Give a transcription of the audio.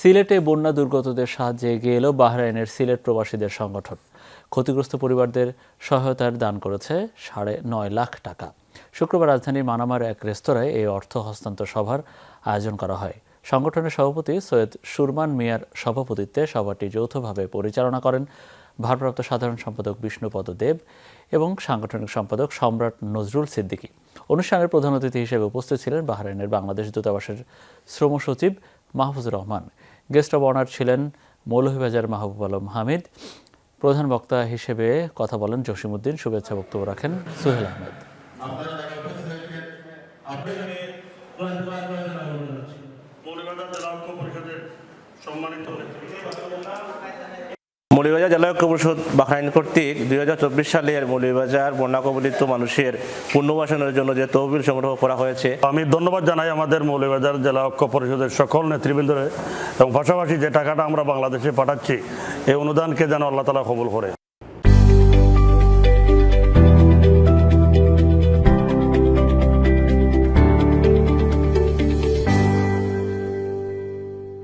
সিলেটে বন্যা দুর্গতদের সাহায্যে এগিয়ে এলো বাহরাইনের সিলেট প্রবাসীদের সংগঠন। ক্ষতিগ্রস্ত পরিবারদের সহায়তার দান করেছে সাড়ে নয় লাখ টাকা। শুক্রবার রাজধানীর মানামার এক রেস্তোরাঁয় এই অর্থ হস্তান্তর সভার আয়োজন করা হয়। সংগঠনের সভাপতি সৈয়দ সুরমান মিয়ার সভাপতিত্বে সভাটি যৌথভাবে পরিচালনা করেন ভারপ্রাপ্ত সাধারণ সম্পাদক বিষ্ণুপদ দেব এবং সাংগঠনিক সম্পাদক সম্রাট নজরুল সিদ্দিকী। অনুষ্ঠানের প্রধান অতিথি হিসেবে উপস্থিত ছিলেন বাহরাইনের বাংলাদেশ দূতাবাসের শ্রম সচিব Mahfuzur Rahman. Guest of honour ছিলেন মৌলভীবাজার মাহবুব আলম হামিদ। প্রধান বক্তা হিসেবে কথা বলেন জসিমউদ্দিন। শুভেচ্ছা বক্তব্য রাখেন সুহেল আহমেদ। সম্মানিত মৌলভীবাজার জেলা ঐক্য পরিষদ বাহরাইন কর্তৃক দুই হাজার চব্বিশ সালের মৌলভীবাজার বন্যা কবলিত মানুষের পুনর্বাসনের জন্য যে তহবিল সংগ্রহ করা হয়েছে, আমি ধন্যবাদ জানাই আমাদের মৌলিবাজার জেলা ঐক্য পরিষদের সকল নেতৃবৃন্দরে এবং পাশাপাশি যে টাকাটা আমরা বাংলাদেশে পাঠাচ্ছি, এই অনুদানকে যেন আল্লাহ তালা কবুল করে।